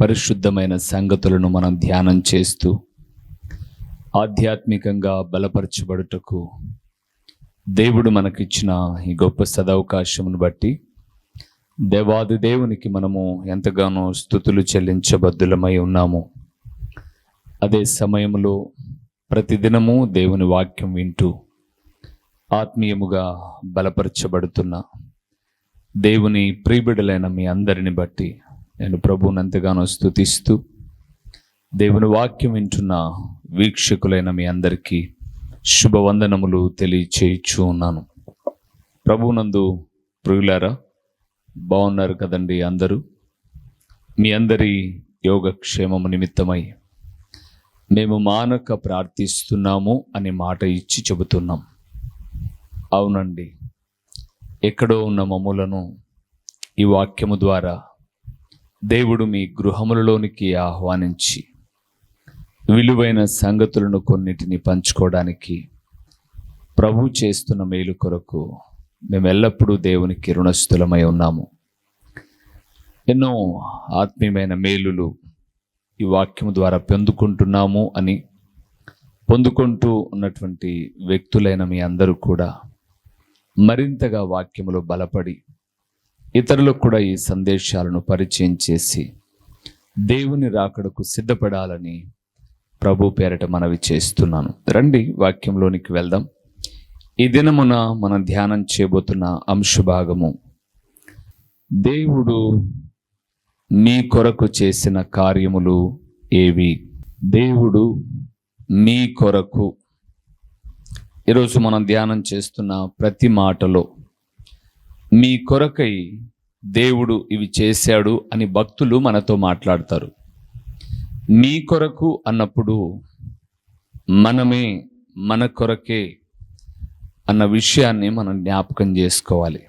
పరిశుద్ధమైన సంగతులను మనం ధ్యానం చేస్తూ ఆధ్యాత్మికంగా బలపరచబడుటకు దేవుడు మనకిచ్చిన ఈ గొప్ప సదవకాశమును బట్టి దేవాది దేవునికి మనము ఎంతగానో స్థుతులు చెల్లించబద్దులమై ఉన్నాము. అదే సమయంలో ప్రతిదినము దేవుని వాక్యం వింటూ ఆత్మీయముగా బలపరచబడుతున్న దేవుని ప్రీబిడలైన మీ అందరిని బట్టి నేను ప్రభువుని ఎంతగానో స్థుతిస్తూ దేవుని వాక్యం వింటున్న వీక్షకులైన మీ అందరికీ శుభవందనములు తెలియచేయచ్చు ఉన్నాను. ప్రభునందు ప్రియులారా బాగున్నారు కదండి అందరూ? మీ అందరి యోగక్షేమము నిమిత్తమై మేము మానక ప్రార్థిస్తున్నాము అనే మాట ఇచ్చి చెబుతున్నాం. అవునండి ఎక్కడో ఉన్న మమ్ములను ఈ వాక్యము ద్వారా దేవుడు మీ గృహములలోనికి ఆహ్వానించి విలువైన సంగతులను కొన్నిటిని పంచుకోవడానికి ప్రభు చేస్తున్న మేలు కొరకు మేము ఎల్లప్పుడూ దేవునికి రుణస్థులమై ఉన్నాము. ఎన్నో ఆత్మీయమైన మేలులు ఈ వాక్యము ద్వారా పొందుకుంటున్నాము అని పొందుకుంటూ ఉన్నటువంటి వ్యక్తులైన మీ అందరూ కూడా మరింతగా వాక్యములో బలపడి ఇతరులకు కూడా ఈ సందేశాలను పరిచయం చేసి దేవుని రాకడకు సిద్ధపడాలని ప్రభు పేరట మనవి చేస్తున్నాను. రండి వాక్యంలోనికి వెళ్దాం. ఈ దినమున మనం ధ్యానం చేయబోతున్న అంశభాగము దేవుడు నీ కొరకు చేసిన కార్యములు ఏవి? దేవుడు నీ కొరకు. ఈరోజు మనం ధ్యానం చేస్తున్న ప్రతి మాటలో మీ కొరకై దేవుడు ఇవి చేశాడు అని భక్తులు మనతో మాట్లాడతారు. మీ కొరకు అన్నప్పుడు మనమే మన కొరకే అన్న విషయాన్ని మనం జ్ఞాపకం చేసుకోవాలి.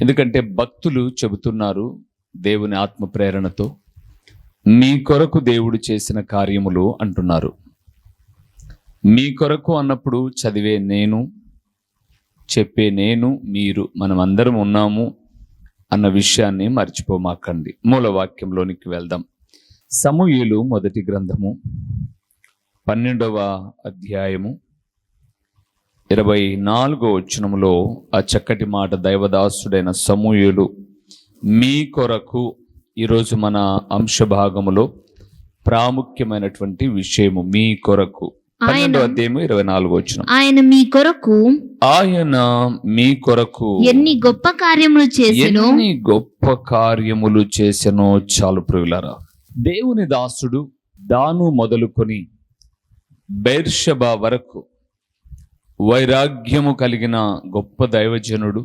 ఎందుకంటే భక్తులు చెబుతున్నారు దేవుని ఆత్మ ప్రేరణతో మీ కొరకు దేవుడు చేసిన కార్యములు అంటున్నారు. మీ కొరకు అన్నప్పుడు చదివే నేను చెప్పే నేను మీరు మనం అందరం ఉన్నాము అన్న విషయాన్ని మర్చిపోమాకండి. మూల వాక్యంలోనికి వెళ్దాం. సమూహలు మొదటి గ్రంథము పన్నెండవ అధ్యాయము ఇరవై నాలుగో వచనములో ఆ చక్కటి మాట దైవదాసుడైన సమూయేలు మీ కొరకు ఈరోజు మన అంశభాగములో ప్రాముఖ్యమైనటువంటి విషయము మీ కొరకు పన్నెండో అధ్యాయము ఇరవై నాలుగో వచ్చిన ఆయన మీ కొరకు ఆయన మీ కొరకు ఎన్ని గొప్ప కార్యములు చేసెనో ఎన్ని గొప్ప కార్యములు చేసెనో చాలు ప్రియులారా. దేవుని దాసుడు దాను మొదలుకొని బైర్షబా వరకు వైరాగ్యము కలిగిన గొప్ప దైవజనుడు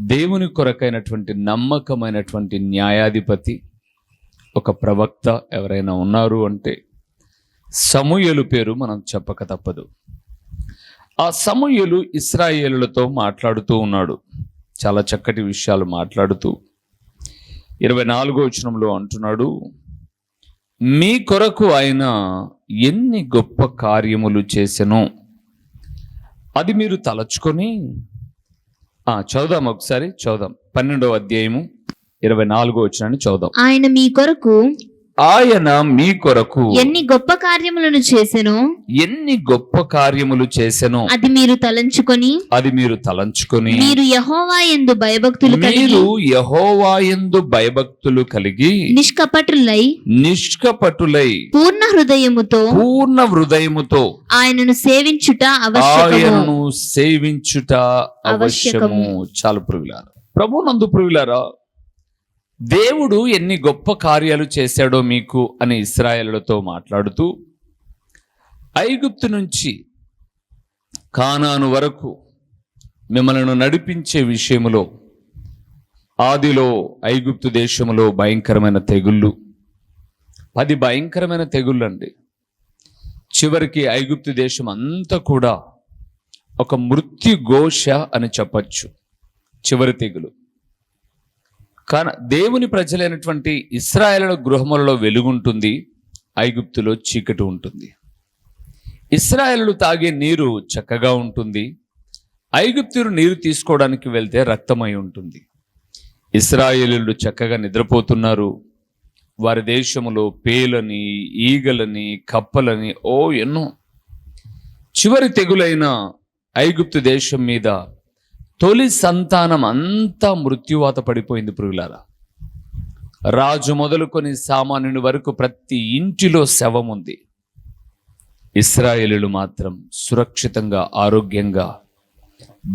దేవుని కొరకైనటువంటి నమ్మకమైనటువంటి న్యాయాధిపతి ఒక ప్రవక్త ఎవరైనా ఉన్నారు అంటే సమూయలు పేరు మనం చెప్పక తప్పదు. ఆ సమూయలు ఇస్రాయేలులతో మాట్లాడుతూ ఉన్నాడు. చాలా చక్కటి విషయాలు మాట్లాడుతూ ఇరవై నాలుగో వచనంలో అంటున్నాడు మీ కొరకు ఆయన ఎన్ని గొప్ప కార్యములు చేసెను? అది మీరు తలచుకొని చదుదాం ఒకసారి చదుదాం పన్నెండవ అధ్యాయము ఇరవై నాలుగో వచ్చినాన్ని చదుదాం ఆయన మీ కొరకు ఆయన మీ కొరకు ఎన్ని గొప్ప కార్యములను చేసెనో? ఎన్ని గొప్ప కార్యములు చేసెనో? అది మీరు తలంచుకొని అది మీరు తలంచుకొని. మీరు యహోవా ఎందు భయభక్తులు మీరు యహోవాయందు భయభక్తులు కలిగి నిష్కపటులై నిష్కపటులై పూర్ణ హృదయముతో పూర్ణ హృదయముతో ఆయనను సేవించుట ఆయనను సేవించుట అవశ్యము చాలు ప్రియులారా. ప్రభు నందు ప్రియులారా దేవుడు ఎన్ని గొప్ప కార్యాలు చేశాడో మీకు అని ఇస్రాయేళ్ళతో మాట్లాడుతూ ఐగుప్తు నుంచి కానాను వరకు మిమ్మలను నడిపించే విషయములో ఆదిలో ఐగుప్తు దేశంలో భయంకరమైన తెగుళ్ళు. పది భయంకరమైన తెగుళ్ళండి. చివరికి ఐగుప్తు దేశం అంతా కూడా ఒక మృత్యుఘోష అని చెప్పచ్చు. చివరి తెగులు. కానీ దేవుని ప్రజలైనటువంటి ఇస్రాయేల్ గృహములలో వెలుగుంటుంది ఐగుప్తులో చీకటి ఉంటుంది. ఇస్రాయేలు తాగే నీరు చక్కగా ఉంటుంది ఐగుప్తులు నీరు తీసుకోవడానికి వెళ్తే రక్తమై ఉంటుంది. ఇస్రాయేలీలు చక్కగా నిద్రపోతున్నారు. వారి దేశంలో పేలని ఈగలని కప్పలని ఓ ఎన్నో చివరి తెగులైన ఐగుప్తు దేశం మీద తొలి సంతానం అంతా మృత్యువాత పడిపోయింది పురుగులారా రాజు మొదలుకొని సామాన్యుని వరకు ప్రతి ఇంటిలో శవం ఉంది ఇస్రాయేలీలు మాత్రం సురక్షితంగా ఆరోగ్యంగా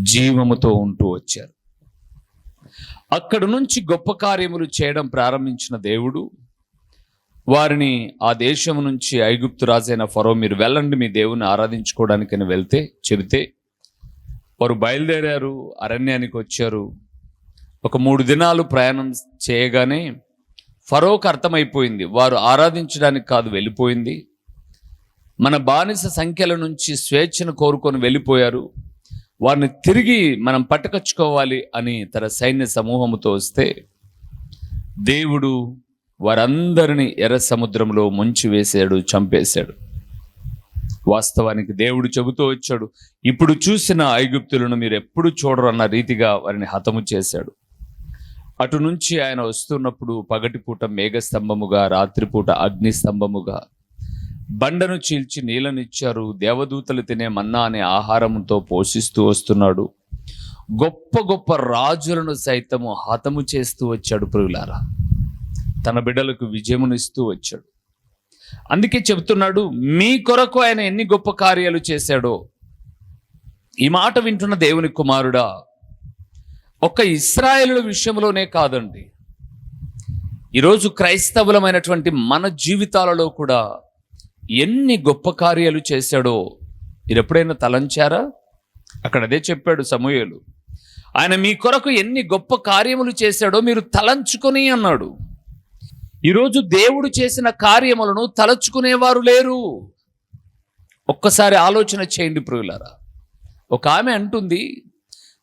జీవముతో ఉంటూ వచ్చారు. అక్కడ నుంచి గొప్ప కార్యములు చేయడం ప్రారంభించిన దేవుడు వారిని ఆ దేశం నుంచి ఐగుప్తు రాజైన ఫరో మీరు వెళ్ళండి మీ దేవుని ఆరాధించుకోవడానికని వెళ్తే చెబితే వారు బయలుదేరారు అరణ్యానికి వచ్చారు. ఒక మూడు దినాలు ప్రయాణం చేయగానే ఫరోకు అర్థమైపోయింది. వారు ఆరాధించడానికి కాదు వెళ్ళిపోయింది. మన బానిస సంఖ్యల నుంచి స్వేచ్ఛను కోరుకొని వెళ్ళిపోయారు. వారిని తిరిగి మనం పట్టుకొచ్చుకోవాలి అని తన సైన్య సమూహముతో వస్తే దేవుడు వారందరిని ఎర్ర సముద్రంలో ముంచి వేశాడు చంపేశాడు. వాస్తవానికి దేవుడు చెబుతూ వచ్చాడు. ఇప్పుడు చూసిన ఐగుప్తులను మీరు ఎప్పుడు చూడరు అన్న రీతిగా వారిని హతము చేశాడు. అటు నుంచి ఆయన వస్తున్నప్పుడు పగటిపూట మేఘస్తంభముగా రాత్రిపూట అగ్ని స్తంభముగా బండను చీల్చి నీళ్ళనిచ్చారు. దేవదూతలు తినే మన్నా అనే ఆహారంతో పోషిస్తూ వస్తున్నాడు. గొప్ప గొప్ప రాజులను సైతము హతము చేస్తూ వచ్చాడు ప్రియులారా. తన బిడ్డలకు విజయమునిస్తూ వచ్చాడు. అందుకే చెబుతున్నాడు మీ కొరకు ఆయన ఎన్ని గొప్ప కార్యాలు చేశాడో. ఈ మాట వింటున్న దేవుని కుమారుడా ఒక్క ఇస్రాయేలుల విషయంలోనే కాదండి. ఈరోజు క్రైస్తవులమైనటువంటి మన జీవితాలలో కూడా ఎన్ని గొప్ప కార్యాలు చేశాడో మీరు ఎప్పుడైనా తలంచారా? అక్కడ అదే చెప్పాడు సమూహలు ఆయన మీ కొరకు ఎన్ని గొప్ప కార్యములు చేశాడో మీరు తలంచుకొని అన్నాడు. ఈరోజు దేవుడు చేసిన కార్యములను తలచుకునేవారు లేరు. ఒక్కసారి ఆలోచన చేయండి ప్రియులారా. ఒక ఆమె అంటుంది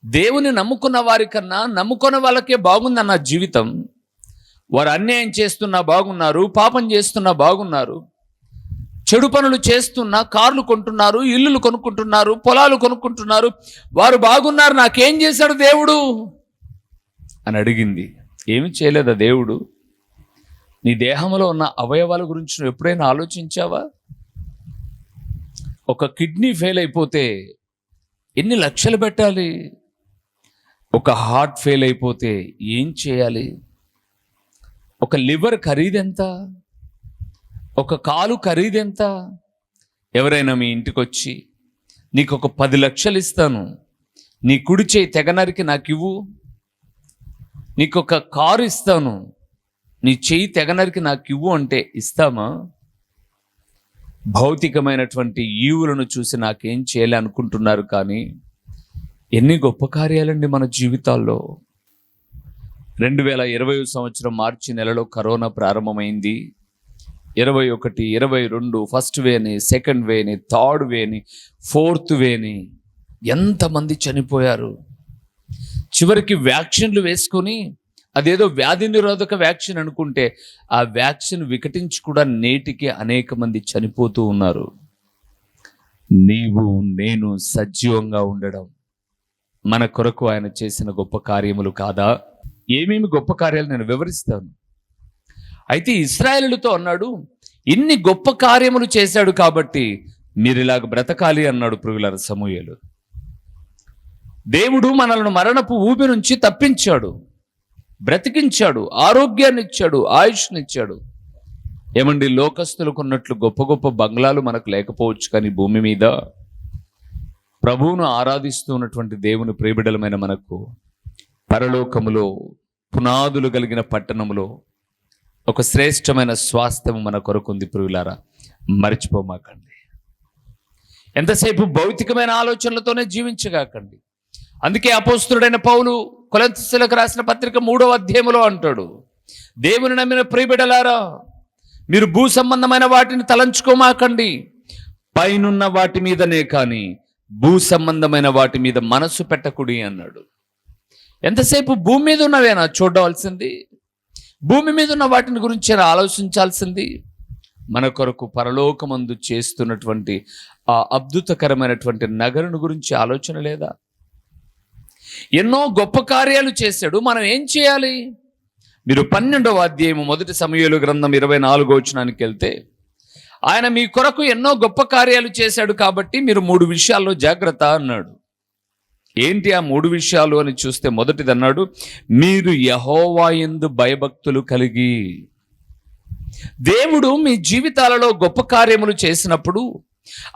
దేవుని నమ్ముకున్న వారికన్నా నమ్ముకున్న వాళ్ళకే బాగుందన్న జీవితం. వారు అన్యాయం చేస్తున్నా బాగున్నారు పాపం చేస్తున్నా బాగున్నారు. చెడు పనులు చేస్తున్నా కార్లు కొంటున్నారు ఇల్లులు కొనుక్కుంటున్నారు పొలాలు కొనుక్కుంటున్నారు. వారు బాగున్నారు నాకేం చేశాడు దేవుడు? అని అడిగింది. ఏమి చేయలేదా దేవుడు? నీ దేహంలో ఉన్న అవయవాల గురించి నువ్వు ఎప్పుడైనా ఆలోచించావా? ఒక కిడ్నీ ఫెయిల్ అయిపోతే ఎన్ని లక్షలు పెట్టాలి? ఒక హార్ట్ ఫెయిల్ అయిపోతే ఏం చేయాలి? ఒక లివర్ ఖరీదెంత? ఒక కాలు ఖరీదెంత? ఎవరైనా మీ ఇంటికి వచ్చి నీకు ఒక పది లక్షలు ఇస్తాను. నీ కుడి చేయి తెగనరికి నాకు ఇవ్వు నీకు ఒక కారు ఇస్తాను. నీ చెయ్యి తెగనరికి నాకు ఇవ్వు అంటే ఇస్తామా? భౌతికమైనటువంటి ఈవులను చూసి నాకేం చేయాలి అనుకుంటున్నారు కానీ ఎన్ని గొప్ప కార్యాలండి మన జీవితాల్లో. రెండు వేల ఇరవై సంవత్సరం మార్చి నెలలో కరోనా ప్రారంభమైంది. ఇరవై ఒకటి ఇరవై రెండు ఫస్ట్ వేని సెకండ్ వేని థర్డ్ వేని ఫోర్త్ వేని ఎంతమంది చనిపోయారు? చివరికి వ్యాక్సిన్లు వేసుకొని అదేదో వ్యాధి నిరోధక వ్యాక్సిన్ అనుకుంటే ఆ వ్యాక్సిన్ వికటించి కూడా నేటికి అనేక మంది చనిపోతూ ఉన్నారు. నీవు నేను సజీవంగా ఉండడం మన కొరకు ఆయన చేసిన గొప్ప కార్యములు కాదా? ఏమేమి గొప్ప కార్యాలు నేను వివరిస్తాను? అయితే ఇస్రాయేలులతో అన్నాడు ఇన్ని గొప్ప కార్యములు చేశాడు కాబట్టి మీరు ఇలాగ బ్రతకాలి అన్నాడు పురుగుల సమూహలు దేవుడు మనల్ని మరణపు ఊపి నుంచి తప్పించాడు. బ్రతికించాడు ఆరోగ్యాన్ని ఇచ్చాడు ఆయుష్నిచ్చాడు. ఏమండి లోకస్తులకు ఉన్నట్లు గొప్ప గొప్ప బంగ్లాలు మనకు లేకపోవచ్చు కానీ భూమి మీద? ప్రభువును ఆరాధిస్తూ ఉన్నటువంటి దేవుని ప్రేమిడలమైన మనకు పరలోకములో పునాదులు కలిగిన పట్టణములో ఒక శ్రేష్టమైన స్వాస్థ్యం మన కొరకుంది ప్రియులారా. మర్చిపోమాకండి. ఎంతసేపు భౌతికమైన ఆలోచనలతోనే జీవించగాకండి. అందుకే అపోస్తుడైన పౌలు కొలంతలకు రాసిన పత్రిక మూడవ అధ్యాయంలో అంటాడు దేవుని నమ్మిన ప్రియబిడలారా మీరు భూ సంబంధమైన వాటిని తలంచుకోమాకండి. పైనున్న వాటి మీదనే కానీ భూ సంబంధమైన వాటి మీద మనసు పెట్టకుడి అన్నాడు. ఎంతసేపు భూమి మీద ఉన్నవేనా చూడవలసింది? భూమి మీద ఉన్న వాటిని గురించి ఆలోచించాల్సింది? మన కొరకు పరలోకమందు చేస్తున్నటువంటి ఆ అద్భుతకరమైనటువంటి నగరుని గురించి ఆలోచన లేదా? ఎన్నో గొప్ప కార్యాలు చేశాడు. మనం ఏం చేయాలి? మీరు పన్నెండవ అధ్యాయము మొదటి సమయాలు గ్రంథం ఇరవై నాలుగో వచనానికి వెళ్తే ఆయన మీ కొరకు ఎన్నో గొప్ప కార్యాలు చేశాడు కాబట్టి మీరు మూడు విషయాల్లో జాగ్రత్త అన్నాడు. ఏంటి ఆ మూడు విషయాలు అని చూస్తే మొదటిది అన్నాడు మీరు యహోవా ఎందు భయభక్తులు కలిగి. దేవుడు మీ జీవితాలలో గొప్ప కార్యములు చేసినప్పుడు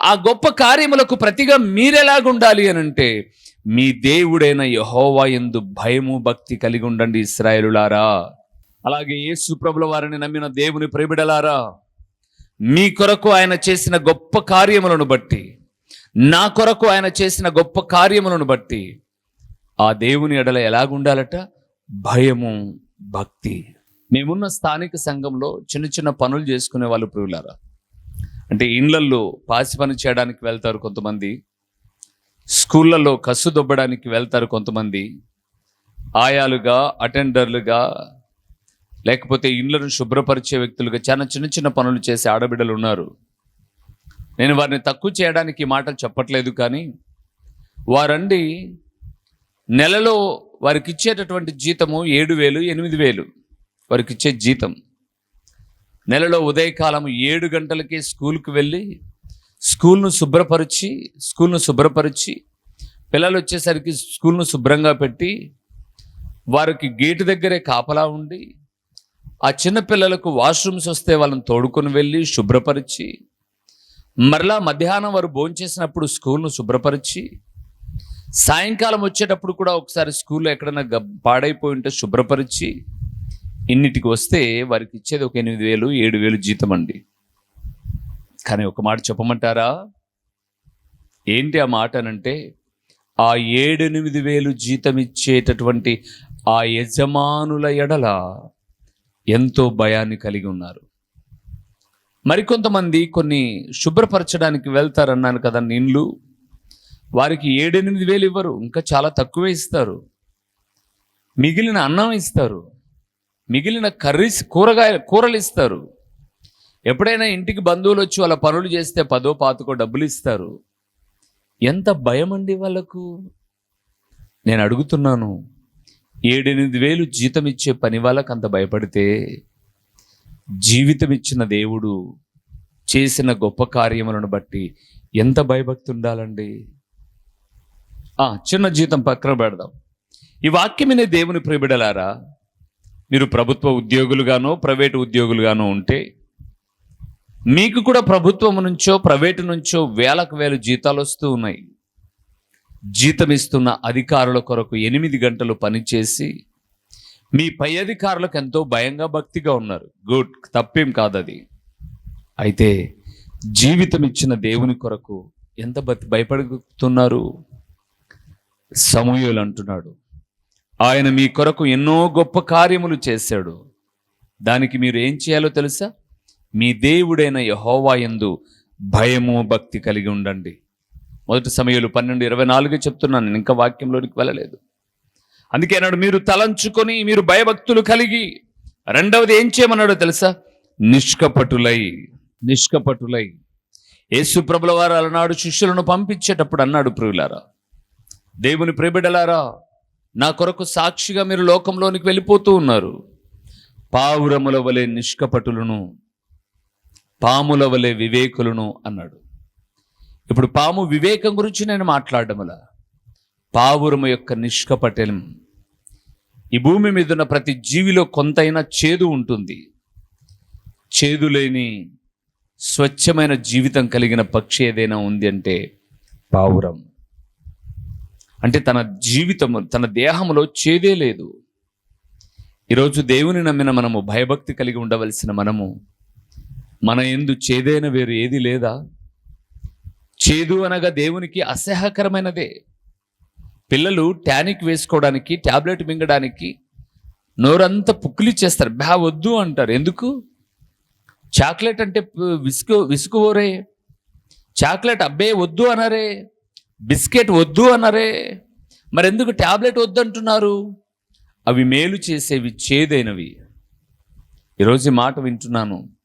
ఆ గొప్ప కార్యములకు ప్రతిగా మీరెలాగుండాలి అని అంటే మీ దేవుడైన యహోవా ఎందు భయము భక్తి కలిగి ఉండండి ఇస్రాయేలులారా అలాగే యేసు ప్రభుల వారిని నమ్మిన దేవుని ప్రేమిడలారా మీ కొరకు ఆయన చేసిన గొప్ప కార్యములను బట్టి నా కొరకు ఆయన చేసిన గొప్ప కార్యములను బట్టి ఆ దేవుని ఎడల ఎలాగుండాలట? భయము భక్తి. మేమున్న స్థానిక సంఘంలో చిన్న చిన్న పనులు చేసుకునే వాళ్ళు ప్రియులారా. అంటే ఇండ్లల్లో పాసి పని చేయడానికి వెళ్తారు కొంతమంది. స్కూళ్ళలో కసు దొబ్బడానికి వెళ్తారు కొంతమంది. ఆయాలుగా అటెండర్లుగా లేకపోతే ఇండ్లను శుభ్రపరిచే వ్యక్తులుగా చాలా చిన్న చిన్న పనులు చేసే ఆడబిడ్డలు ఉన్నారు. నేను వారిని తక్కువ చేయడానికి మాటలు చెప్పట్లేదు కానీ వారండి నెలలో వారికి ఇచ్చేటటువంటి జీతము ఏడు వేలు ఎనిమిది వేలు వారికి ఇచ్చే జీతం. నెలలో ఉదయకాలం ఏడు గంటలకే స్కూల్కి వెళ్ళి స్కూల్ను శుభ్రపరిచి స్కూల్ను శుభ్రపరిచి పిల్లలు వచ్చేసరికి స్కూల్ను శుభ్రంగా పెట్టి వారికి గేటు దగ్గరే కాపలా ఉండి ఆ చిన్న పిల్లలకు వాష్రూమ్స్ వస్తే వాళ్ళని తోడుకొని వెళ్ళి శుభ్రపరిచి మరలా మధ్యాహ్నం వారు భోంచేసినప్పుడు స్కూల్ను శుభ్రపరిచి సాయంకాలం వచ్చేటప్పుడు కూడా ఒకసారి స్కూల్లో ఎక్కడైనా గ పాడైపోయి ఉంటే శుభ్రపరిచి ఇన్నిటికి వస్తే వారికి ఇచ్చేది ఒక ఎనిమిది వేలు ఏడు వేలు జీతం అండి. కానీ ఒక మాట చెప్పమంటారా? ఏంటి ఆ మాట అనంటే ఆ ఏడెనిమిది వేలు జీతం ఇచ్చేటటువంటి ఆ యజమానుల ఎడల ఎంతో భయాన్ని కలిగి ఉన్నారు. మరికొంతమంది కొన్ని శుభ్రపరచడానికి వెళ్తారన్నాను కదా నీళ్ళు వారికి ఏడెనిమిది వేలు ఇవ్వరు ఇంకా చాలా తక్కువే ఇస్తారు. మిగిలిన అన్నం ఇస్తారు. మిగిలిన కర్రీస్ కూరగాయలు కూరలు ఇస్తారు. ఎప్పుడైనా ఇంటికి బంధువులు వచ్చి వాళ్ళ పనులు చేస్తే పదో పాతకో డబ్బులు ఇస్తారు. ఎంత భయం అండి వాళ్ళకు? నేను అడుగుతున్నాను ఏడెనిమిది వేలు జీతం ఇచ్చే పని వాళ్ళకి అంత భయపడితే జీవితం ఇచ్చిన దేవుడు చేసిన గొప్ప కార్యములను బట్టి ఎంత భయభక్తి ఉండాలండి ఆ, చిన్న జీతం పక్కన పెడదాం. ఈ వాక్యమనే దేవుని ప్రిబిడలారా మీరు ప్రభుత్వ ఉద్యోగులుగానో ప్రైవేటు ఉద్యోగులుగానో ఉంటే మీకు కూడా ప్రభుత్వం నుంచో ప్రైవేటు నుంచో వేలకు వేలు జీతాలు వస్తూ ఉన్నాయి. జీతం ఇస్తున్న అధికారుల కొరకు ఎనిమిది గంటలు పనిచేసి మీ పై అధికారులకు ఎంతో భయంగా భక్తిగా ఉన్నారు. గుడ్. తప్పేం కాదది. అయితే జీవితం ఇచ్చిన దేవుని కొరకు ఎంత బతి భయపడుతున్నారు? సమూహలు అంటున్నాడు. ఆయన మీ కొరకు ఎన్నో గొప్ప కార్యములు చేశాడు. దానికి మీరు ఏం చేయాలో తెలుసా? మీ దేవుడైన యహోవా యందు భయము భక్తి కలిగి ఉండండి. మొదటి సమయంలో పన్నెండు ఇరవై నాలుగు చెప్తున్నాను నేను ఇంకా వాక్యంలోనికి వెళ్ళలేదు. అందుకే అన్నాడు మీరు తలంచుకొని మీరు భయభక్తులు కలిగి రెండవది ఏం చేయమన్నాడో తెలుసా? నిష్కపటులై నిష్కపటులై. యేసు ప్రభుల వారు అలనాడు శిష్యులను పంపించేటప్పుడు అన్నాడు ప్రియులారా దేవుని ప్రేబిడలారా నా కొరకు సాక్షిగా మీరు లోకంలోనికి వెళ్ళిపోతూ ఉన్నారు. పావురముల వలె నిష్కపటులను పాముల వలె వివేకులను అన్నాడు. ఇప్పుడు పాము వివేకం గురించి నేను మాట్లాడములా. పావురము యొక్క నిష్కపటలం. ఈ భూమి మీద ఉన్న ప్రతి జీవిలో కొంతైనా చేదు ఉంటుంది. చేదు లేని స్వచ్ఛమైన జీవితం కలిగిన పక్షి ఏదైనా ఉంది అంటే పావురం. అంటే తన జీవితము తన దేహంలో చేదే లేదు. ఈరోజు దేవుని నమ్మిన మనము భయభక్తి కలిగి ఉండవలసిన మనము మన ఎందు చేదైన వేరు ఏది లేదా? చేదు అనగా దేవునికి అసహ్యకరమైనదే. పిల్లలు టానిక్ వేసుకోవడానికి టాబ్లెట్ మింగడానికి నోరంతా పుక్కిలి చేస్తారు బ్యా వద్దు అంటారు. ఎందుకు? చాక్లెట్ అంటే విసుకు విసుగు చాక్లెట్ అబ్బే వద్దు అనరే. బిస్కెట్ వద్దు అనరే. మరెందుకు ట్యాబ్లెట్ వద్దంటున్నారు? అవి మేలు చేసేవి చేదైనవి. ఈరోజు మాట వింటున్నాను.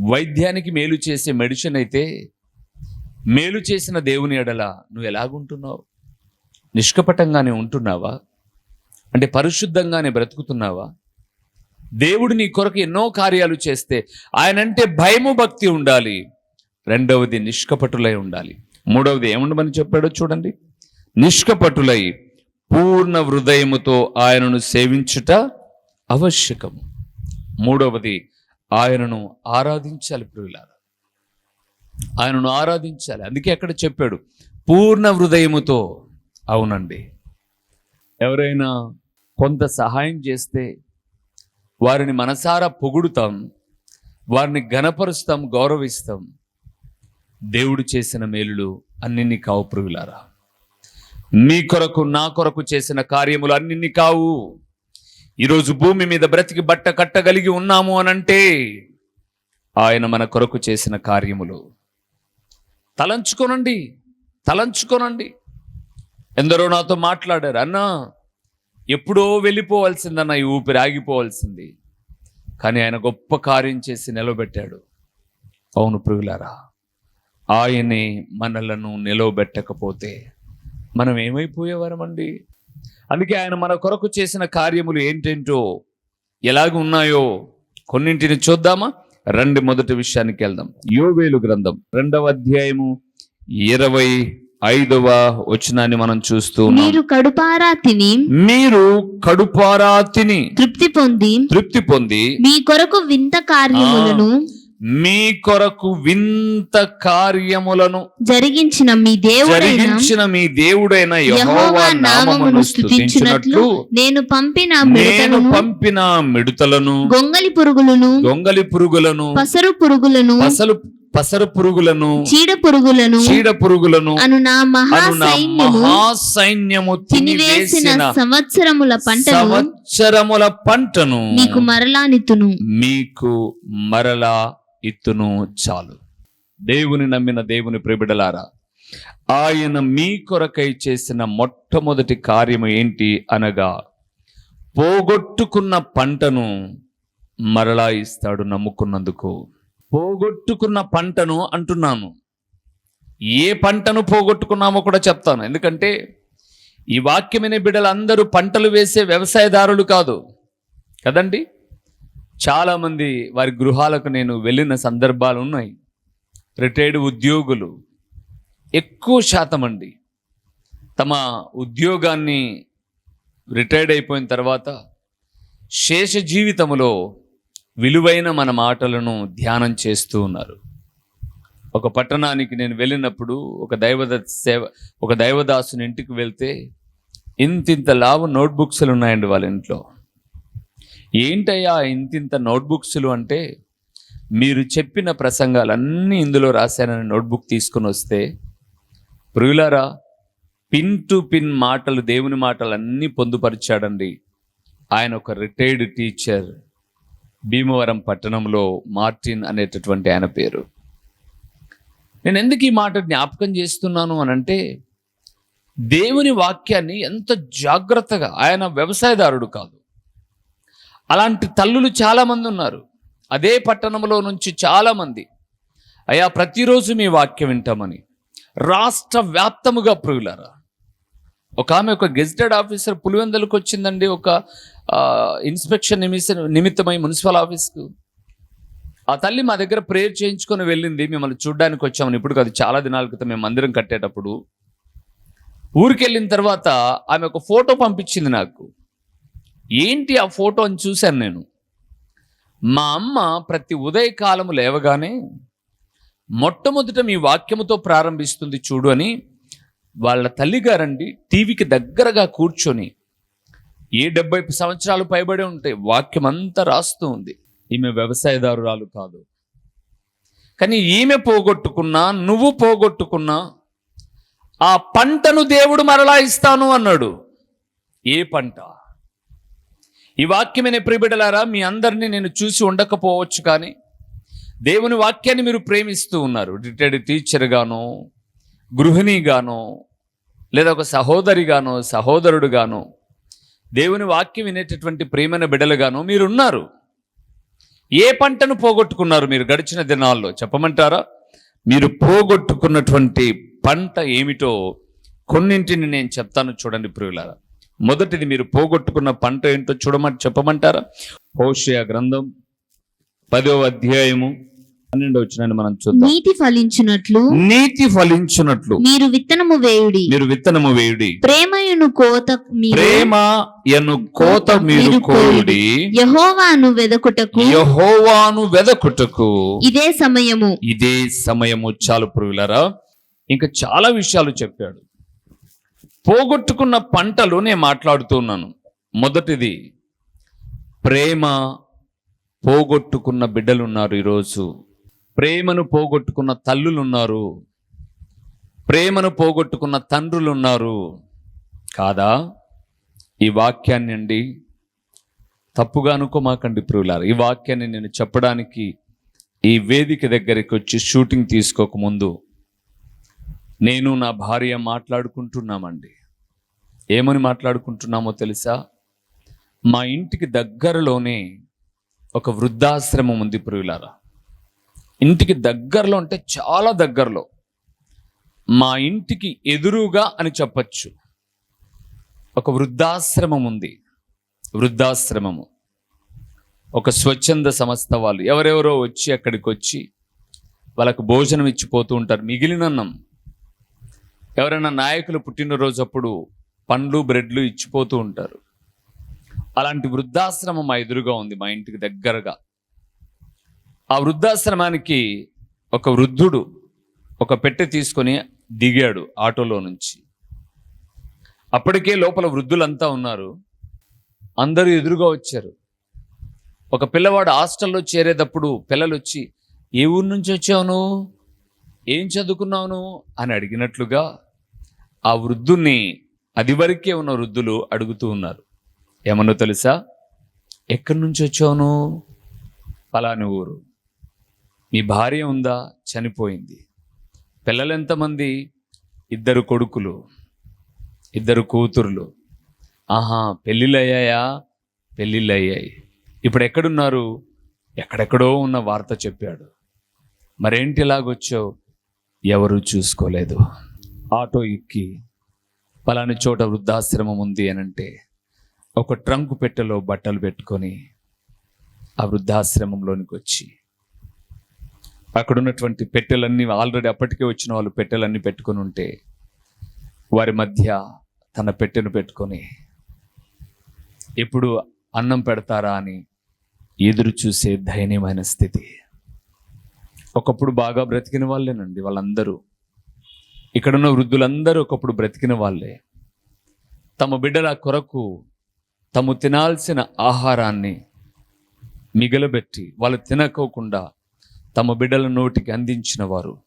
వైద్యానికి మేలు చేసే మెడిసిన్ అయితే మేలు చేసిన దేవుని ఎడల నువ్వు ఎలాగుంటున్నావు? నిష్కపటంగానే ఉంటున్నావా? అంటే పరిశుద్ధంగానే బ్రతుకుతున్నావా? దేవుడు నీ కొరకు ఎన్నో కార్యాలు చేస్తే ఆయన అంటే భయము భక్తి ఉండాలి. రెండవది నిష్కపటులై ఉండాలి. మూడవది ఏముండమని చెప్పాడో చూడండి. నిష్కపటులై పూర్ణ హృదయముతో ఆయనను సేవించుట ఆవశ్యకము. మూడవది ఆయనను ఆరాధించాలి ప్రియులారా. ఆయనను ఆరాధించాలి. అందుకే అక్కడ చెప్పాడు పూర్ణ హృదయముతో. అవునండి. ఎవరైనా కొంత సహాయం చేస్తే వారిని మనసారా పొగుడుతాం వారిని గణపరుస్తాం గౌరవిస్తాం. దేవుడు చేసిన మేలులు అన్నిన్ని కావు ప్రియులారా. మీ కొరకు నా కొరకు చేసిన కార్యములు అన్నిన్ని కావు. ఈరోజు భూమి మీద బ్రతికి బట్ట కట్టగలిగి ఉన్నాము అనంటే ఆయన మన కొరకు చేసిన కార్యములు. తలంచుకోనండి తలంచుకోనండి. ఎందరో నాతో మాట్లాడారు అన్నా ఎప్పుడో వెళ్ళిపోవాల్సిందన్న ఈ ఊపిరి ఆగిపోవాల్సింది. కానీ ఆయన గొప్ప కార్యం చేసి నిలబెట్టాడు. అవును ప్రియులారా ఆయనే మనలను నిలవబెట్టకపోతే మనం ఏమైపోయేవారమండి? అందుకే ఆయన మన కొరకు చేసిన కార్యములు ఏంటేంటో ఎలాగ ఉన్నాయో కొన్నింటిని చూద్దామా? రండి మొదటి విషయానికి వెళ్దాం. యోవేలు గ్రంథం రెండవ అధ్యాయము ఇరవై ఐదవ వచనాన్ని మనం చూస్తూ మీరు కడుపారా తిని మీరు కడుపారా తిని తృప్తి పొంది తృప్తి పొంది మీ కొరకు వింత కార్యములను మీ కొరకు వింత కార్యములను జరిగించిన మీ దేవుడైన జరిగించిన మీ దేవుడైన యెహోవా నామమును నేను పంపిన నేను పంపిన మిడతలను గొంగలి పురుగులను గొంగలి పురుగులను పసరు పురుగులను పసలు పసరు పురుగులను చీడ పురుగులను చీడ పురుగులను అను నా మహాసైన్యము తినివేసిన సంవత్సరముల పంటను సంవత్సరముల పంటను మీకు మరలా నిత్తును. మీకు మరలా ఇత్తును చాలు. దేవుని నమ్మిన దేవుని ప్రిబిడలారా ఆయన మీ కొరకై చేసిన మొట్టమొదటి కార్యము ఏంటి అనగా పోగొట్టుకున్న పంటను మరలా ఇస్తాడు నమ్ముకున్నందుకు. పోగొట్టుకున్న పంటను అంటున్నాను. ఏ పంటను పోగొట్టుకున్నామో కూడా చెప్తాను. ఎందుకంటే ఈ వాక్యమైన బిడ్డలందరూ పంటలు వేసే వ్యవసాయదారులు కాదు. కదండి? చాలామంది వారి గృహాలకు నేను వెళ్ళిన సందర్భాలు ఉన్నాయి. రిటైర్డ్ ఉద్యోగులు ఎక్కువ శాతం అండి. తమ ఉద్యోగాన్ని రిటైర్డ్ అయిపోయిన తర్వాత శేష జీవితంలో విలువైన మన మాటలను ధ్యానం చేస్తూ ఉన్నారు. ఒక పట్టణానికి నేను వెళ్ళినప్పుడు ఒక దైవద సేవ ఒక దైవదాసుని ఇంటికి వెళ్తే ఇంత ఇంత లావు నోట్బుక్స్లు ఉన్నాయండి వాళ్ళ ఇంట్లో. ఏంటయ్యా ఇంతింత నోట్బుక్స్లు అంటే? మీరు చెప్పిన ప్రసంగాలన్నీ ఇందులో రాశానని నోట్బుక్ తీసుకుని వస్తే ప్రియులారా పిన్ టు పిన్ మాటలు దేవుని మాటలు అన్నీ పొందుపరిచాడండి. ఆయన ఒక రిటైర్డ్ టీచర్ భీమవరం పట్టణంలో మార్టిన్ అనేటటువంటి ఆయన పేరు. నేను ఎందుకు ఈ మాట జ్ఞాపకం చేస్తున్నాను అని అంటే దేవుని వాక్యాన్ని ఎంత జాగ్రత్తగా ఆయన వ్యవసాయదారుడు కాదు. అలాంటి తల్లులు చాలామంది ఉన్నారు. అదే పట్టణంలో నుంచి చాలామంది. అయ్యా ప్రతిరోజు మీ వాక్యం వింటామని. రాష్ట్ర వ్యాప్తముగా ప్రియులారా ఒక ఆమె ఒక గెజిటెడ్ ఆఫీసర్ పులివెందులకు వచ్చిందండి. ఒక ఇన్స్పెక్షన్ నిమిష నిమిత్తమై మున్సిపల్ ఆఫీస్కు. ఆ తల్లి మా దగ్గర ప్రేయర్ చేయించుకొని వెళ్ళింది. మిమ్మల్ని చూడ్డానికి వచ్చామని. ఇప్పుడు కాదు చాలా దినాల క్రితం మేము మందిరం కట్టేటప్పుడు. ఊరికి వెళ్ళిన తర్వాత ఆమె ఒక ఫోటో పంపించింది నాకు. ఏంటి ఆ ఫోటో అని చూశాను నేను. మా అమ్మ ప్రతి ఉదయకాలము లేవగానే మొట్టమొదట మీ వాక్యముతో ప్రారంభిస్తుంది చూడు అని వాళ్ళ తల్లిగారండి టీవీకి దగ్గరగా కూర్చొని ఏ డెబ్బై సంవత్సరాలు పైబడి ఉంటాయి వాక్యం అంతా రాస్తూ ఉంది. ఈమె వ్యవసాయదారురాలు కాదు. కానీ ఈమె పోగొట్టుకున్నా నువ్వు పోగొట్టుకున్నా ఆ పంటను దేవుడు మరలా ఇస్తాను అన్నాడు. ఏ పంట? ఈ వాక్యమైన ప్రియబిడలారా మీ అందరినీ నేను చూసి ఉండకపోవచ్చు కానీ దేవుని వాక్యాన్ని మీరు ప్రేమిస్తూ ఉన్నారు. రిటైర్డ్ టీచర్గాను గృహిణిగాను లేదా ఒక సహోదరిగాను సహోదరుడుగాను దేవుని వాక్యం వినేటటువంటి ప్రేమైన బిడలుగాను మీరున్నారు. ఏ పంటను పోగొట్టుకున్నారు మీరు గడిచిన దినాల్లో? చెప్పమంటారా? మీరు పోగొట్టుకున్నటువంటి పంట ఏమిటో కొన్నింటిని నేను చెప్తాను చూడండి ప్రియులారా. మొదటిది మీరు పోగొట్టుకున్న పంట ఏంటో చూడమని చెప్పమంటారా? హోషయ గ్రంథం పదో అధ్యాయము పన్నెండో వచ్చిన మనం చూద్దాం. నీతి ఫలించునట్లు నీతి ఫలించున్నట్లు మీరు విత్తనము వేయుడి. మీరు విత్తనము వేయుడి. ప్రేమయును కోత ప్రేమ ఎను కోత మీరు కోయుడి. యహోవాను వెదకుటకు యహోవాను వెదకుటకు. ఇదే సమయము. ఇదే సమయము. చాలు పురుగులరా ఇంకా చాలా విషయాలు చెప్పాడు. పోగొట్టుకున్న పంటలు నేను మాట్లాడుతున్నాను మొదటిది ప్రేమ పోగొట్టుకున్న బిడ్డలు ఉన్నారు ఈరోజు. ప్రేమను పోగొట్టుకున్న తల్లులు ఉన్నారు ప్రేమను పోగొట్టుకున్న తండ్రులు ఉన్నారు కాదా? ఈ వాక్యాన్ని అండి తప్పుగా అనుకోమాకండి ప్రియులారు. ఈ వాక్యాన్ని నేను చెప్పడానికి ఈ వేదిక దగ్గరికి వచ్చి షూటింగ్ తీసుకోకముందు నేను నా భార్య మాట్లాడుకుంటున్నామండి. ఏమని మాట్లాడుకుంటున్నామో తెలుసా? మా ఇంటికి దగ్గరలోనే ఒక వృద్ధాశ్రమం ఉంది ప్రియులారా. ఇంటికి దగ్గరలో అంటే చాలా దగ్గరలో. మా ఇంటికి ఎదురుగా అని చెప్పచ్చు. ఒక వృద్ధాశ్రమం ఉంది. వృద్ధాశ్రమము. ఒక స్వచ్ఛంద సంస్థ వాళ్ళు ఎవరెవరో వచ్చి అక్కడికి వచ్చి వాళ్ళకు భోజనం ఇచ్చిపోతూ ఉంటారు. మిగిలినన్నం ఎవరైనా నాయకులు పుట్టినరోజు అప్పుడు పండ్లు బ్రెడ్లు ఇచ్చిపోతూ ఉంటారు. అలాంటి వృద్ధాశ్రమం మా ఎదురుగా ఉంది మా ఇంటికి దగ్గరగా. ఆ వృద్ధాశ్రమానికి ఒక వృద్ధుడు ఒక పెట్టె తీసుకొని దిగాడు ఆటోలో నుంచి. అప్పటికే లోపల వృద్ధులంతా ఉన్నారు. అందరూ ఎదురుగా వచ్చారు. ఒక పిల్లవాడు హాస్టల్లో చేరేటప్పుడు పిల్లలు వచ్చి ఏ ఊరు నుంచి వచ్చావు నువ్వు ఏం చదువుకున్నావు అని అడిగినట్లుగా ఆ వృద్ధుణ్ణి అది వరకే ఉన్న వృద్ధులు అడుగుతూ ఉన్నారు. ఏమన్నా తెలుసా? ఎక్కడి నుంచి వచ్చావును? ఫలాని పలాని ఊరు. మీ భార్య ఉందా? చనిపోయింది. పిల్లలు ఎంతమంది? ఇద్దరు కొడుకులు. ఇద్దరు కూతుర్లు. ఆహా పెళ్ళిళ్ళయ్యాయా? పెళ్ళిళ్ళయ్యాయి. పెళ్ళిళ్ళు అయ్యాయి ఇప్పుడు ఎక్కడున్నారు? ఎక్కడెక్కడో ఉన్న వార్త చెప్పాడు. మరేంటి ఇలాగొచ్చావు? ఎవరు చూసుకోలేదు. ఆటో ఎక్కి పలాని చోట వృద్ధాశ్రమం ఉంది అని అంటే ఒక ట్రంక్ పెట్టెలో బట్టలు పెట్టుకొని ఆ వృద్ధాశ్రమంలోనికి వచ్చి అక్కడ ఉన్నటువంటి పెట్టెలన్నీ ఆల్రెడీ అప్పటికే వచ్చిన వాళ్ళు పెట్టెలన్నీ పెట్టుకొని ఉంటే వారి మధ్య తన పెట్టెను పెట్టుకొని ఎప్పుడు అన్నం పెడతారా అని ఎదురు చూసే దయనీయమైన స్థితి. ఒకప్పుడు బాగా బ్రతికిన వాళ్ళేనండి వాళ్ళందరూ. ఇక్కడున్న వృద్ధులందరూ ఒకప్పుడు బ్రతికిన వాళ్ళే. తమ బిడ్డల కొరకు తాము తినాల్సిన ఆహారాన్ని మిగలబెట్టి వాళ్ళు తినకోకుండా తమ బిడ్డల నోటికి అందించిన వారు.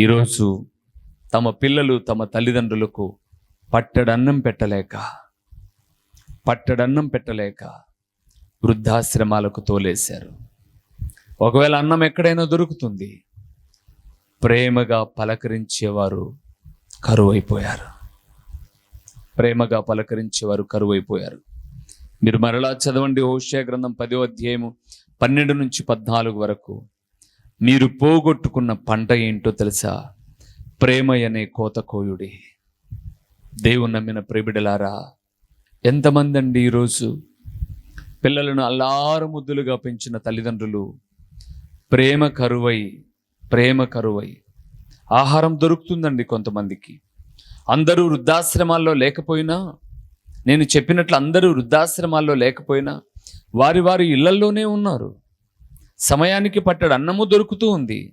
ఈరోజు తమ పిల్లలు తమ తల్లిదండ్రులకు పట్టడన్నం పెట్టలేక పట్టడన్నం పెట్టలేక వృద్ధాశ్రమాలకు తోలేశారు. ఒకవేళ అన్నం ఎక్కడైనా దొరుకుతుంది ప్రేమగా పలకరించేవారు కరువైపోయారు. ప్రేమగా పలకరించేవారు కరువైపోయారు. మీరు మరలా చదవండి హోషయ గ్రంథం పదో అధ్యాయము పన్నెండు నుంచి పద్నాలుగు వరకు. మీరు పోగొట్టుకున్న పంట ఏంటో తెలుసా? ప్రేమ అనే కోత కోయుడి. దేవుని నమ్మిన ప్రేమిడలారా ఎంతమంది అండి ఈరోజు? పిల్లలను అల్లారు ముద్దులుగా పెంచిన తల్లిదండ్రులు ప్రేమ కరువై ప్రేమ కరువై ఆహారం దొరుకుతుందండి కొంతమందికి. అందరూ వృద్ధాశ్రమాల్లో లేకపోయినా నేను చెప్పినట్లు అందరూ వృద్ధాశ్రమాల్లో లేకపోయినా వారి వారి ఇళ్ళల్లోనే ఉన్నారు. సమయానికి పట్టడు అన్నము దొరుకుతూ ఉంది.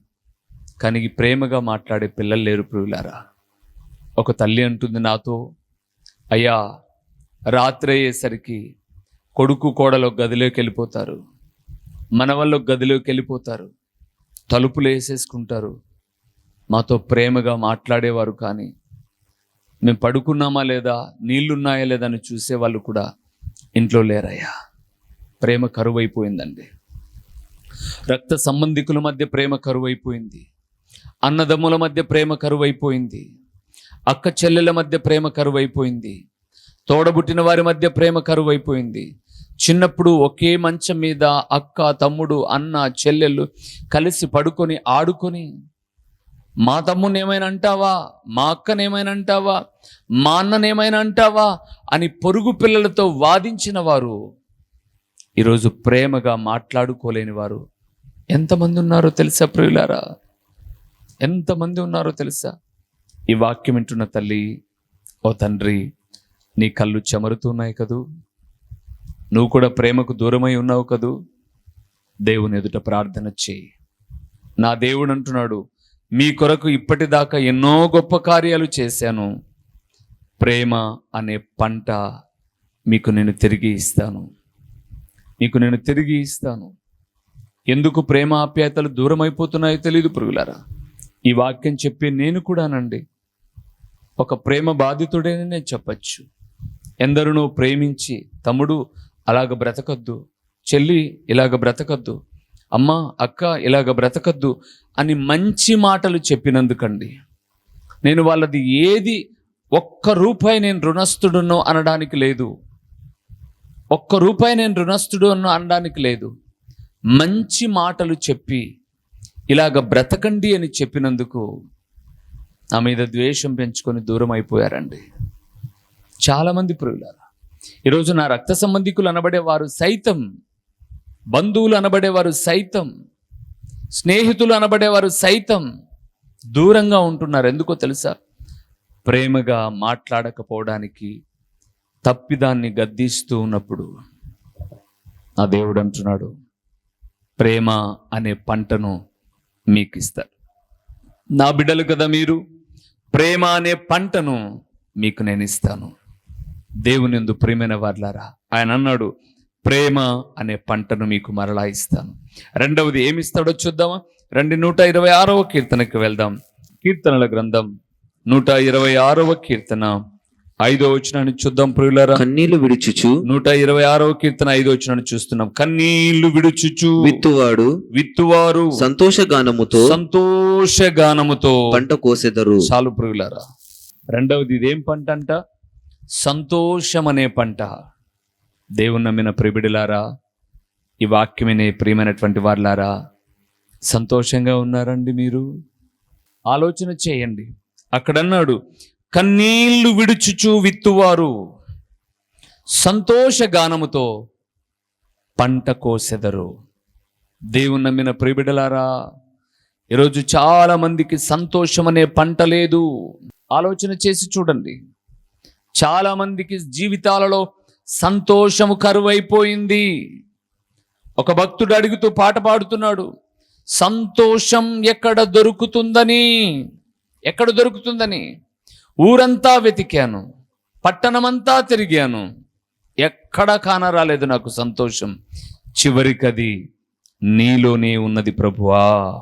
కానీ ప్రేమగా మాట్లాడే పిల్లలు లేరు ప్రియులారా. ఒక తల్లి అంటుంది నాతో అయ్యా రాత్రి అయ్యేసరికి కొడుకు కోడలో గదిలోకి వెళ్ళిపోతారు. మన వల్ల గదిలోకి వెళ్ళిపోతారు. తలుపులు వేసేసుకుంటారు. మాతో ప్రేమగా మాట్లాడేవారు కానీ మేము పడుకున్నామా లేదా? నీళ్ళున్నాయా లేదా? అని చూసేవాళ్ళు కూడా ఇంట్లో లేరయ్యా. ప్రేమ కరువైపోయిందండి. రక్త సంబంధికుల మధ్య ప్రేమ కరువైపోయింది. అన్నదమ్ముల మధ్య ప్రేమ కరువైపోయింది. అక్క చెల్లెల మధ్య ప్రేమ కరువైపోయింది. తోడబుట్టిన వారి మధ్య ప్రేమ కరువైపోయింది. చిన్నప్పుడు ఒకే మంచం మీద అక్క తమ్ముడు అన్న చెల్లెళ్ళు కలిసి పడుకొని ఆడుకొని మా తమ్ముని ఏమైనా అంటావా? మా అక్కని ఏమైనా అంటావా? మా అన్నని ఏమైనా అంటావా? అని పొరుగు పిల్లలతో వాదించిన వారు ఈరోజు ప్రేమగా మాట్లాడుకోలేని వారు. ఎంతమంది ఉన్నారో తెలుసా ప్రియులారా? ఎంతమంది ఉన్నారో తెలుసా? ఈ వాక్యం వింటున్న తల్లి ఓ తండ్రి నీ కళ్ళు చెమరుతున్నాయి కదూ? నువ్వు కూడా ప్రేమకు దూరమై ఉన్నావు కదూ? దేవుని ఎదుట ప్రార్థన చేయి. నా దేవుడు అంటున్నాడు మీ కొరకు ఇప్పటిదాకా ఎన్నో గొప్ప కార్యాలు చేశాను. ప్రేమ అనే పంట మీకు నేను తిరిగి ఇస్తాను. మీకు నేను తిరిగి ఇస్తాను. ఎందుకు ప్రేమ ఆప్యాయతలు దూరం అయిపోతున్నాయో తెలియదు పురుగులారా ఈ వాక్యం చెప్పే నేను కూడానండి. ఒక ప్రేమ బాధితుడేనని నేను చెప్పచ్చు. ఎందరినో ప్రేమించి తమ్ముడు అలాగ బ్రతకద్దు. చెల్లి ఇలాగ బ్రతకద్దు. అమ్మ అక్క ఇలాగ బ్రతకద్దు అని మంచి మాటలు చెప్పినందుకండి. నేను వాళ్ళది ఏది ఒక్క రూపాయి నేను రుణస్థుడునో అనడానికి లేదు. ఒక్క రూపాయి నేను రుణస్థుడు అనడానికి లేదు. మంచి మాటలు చెప్పి ఇలాగ బ్రతకండి అని చెప్పినందుకు నా మీద ద్వేషం పెంచుకొని దూరం అయిపోయారండి చాలామంది ప్రియులారా ఈరోజు నా రక్త సంబంధికులు అనబడేవారు సైతం బంధువులు అనబడేవారు సైతం స్నేహితులు అనబడేవారు సైతం దూరంగా ఉంటున్నారు. ఎందుకో తెలుసా? ప్రేమగా మాట్లాడకపోవడానికి తప్పిదాన్ని గద్దిస్తూ ఉన్నప్పుడు నా దేవుడు అంటున్నాడు ప్రేమ అనే పంటను మీకు ఇస్తాడు నా బిడ్డలు కదా మీరు ప్రేమ అనే పంటను మీకు నేను ఇస్తాను దేవుని ఎందు ప్రియమైన వార్లారా ఆయన అన్నాడు ప్రేమ అనే పంటను మీకు మరలా ఇస్తాను. రెండవది ఏమి ఇస్తాడో చూద్దామా? రెండు నూట ఇరవై ఆరవ కీర్తనకి వెళ్దాం. కీర్తనల గ్రంథం నూట ఇరవై ఆరవ కీర్తన ఐదో వచనాన్ని చూద్దాం ప్రియులారా. కన్నీళ్ళు విడుచుచు. నూట ఇరవై ఆరవ కీర్తన ఐదో వచనాన్ని చూస్తున్నాం. కన్నీళ్ళు విడుచుచు. విత్తువాడు. విత్తువారు. సంతోషగానముతో. సంతోషగానముతో. పంట కోసెదరు. చాలు పురుగులారా రెండవది ఇదేం పంట అంట సంతోషం అనే పంట. దేవుని నమ్మిన ప్రిబిడిలారా ఈ వాక్యమనే ప్రియమైనటువంటి వారులారా సంతోషంగా ఉన్నారండి మీరు? ఆలోచన చేయండి. అక్కడన్నాడు కన్నీళ్ళు విడుచుచూ విత్తువారు సంతోష గానముతో పంట కోసెదరు. దేవుని నమ్మిన ప్రిబిడలారా ఈరోజు చాలామందికి సంతోషం అనే పంట లేదు. ఆలోచన చేసి చూడండి. చాలా మందికి జీవితాలలో సంతోషము కరువైపోయింది. ఒక భక్తుడు అడుగుతూ పాట పాడుతున్నాడు సంతోషం ఎక్కడ దొరుకుతుందని? ఎక్కడ దొరుకుతుందని? ఊరంతా వెతికాను పట్టణమంతా తిరిగాను. ఎక్కడ కానరాలేదు నాకు సంతోషం. చివరికది నీలోనే ఉన్నది ప్రభువా.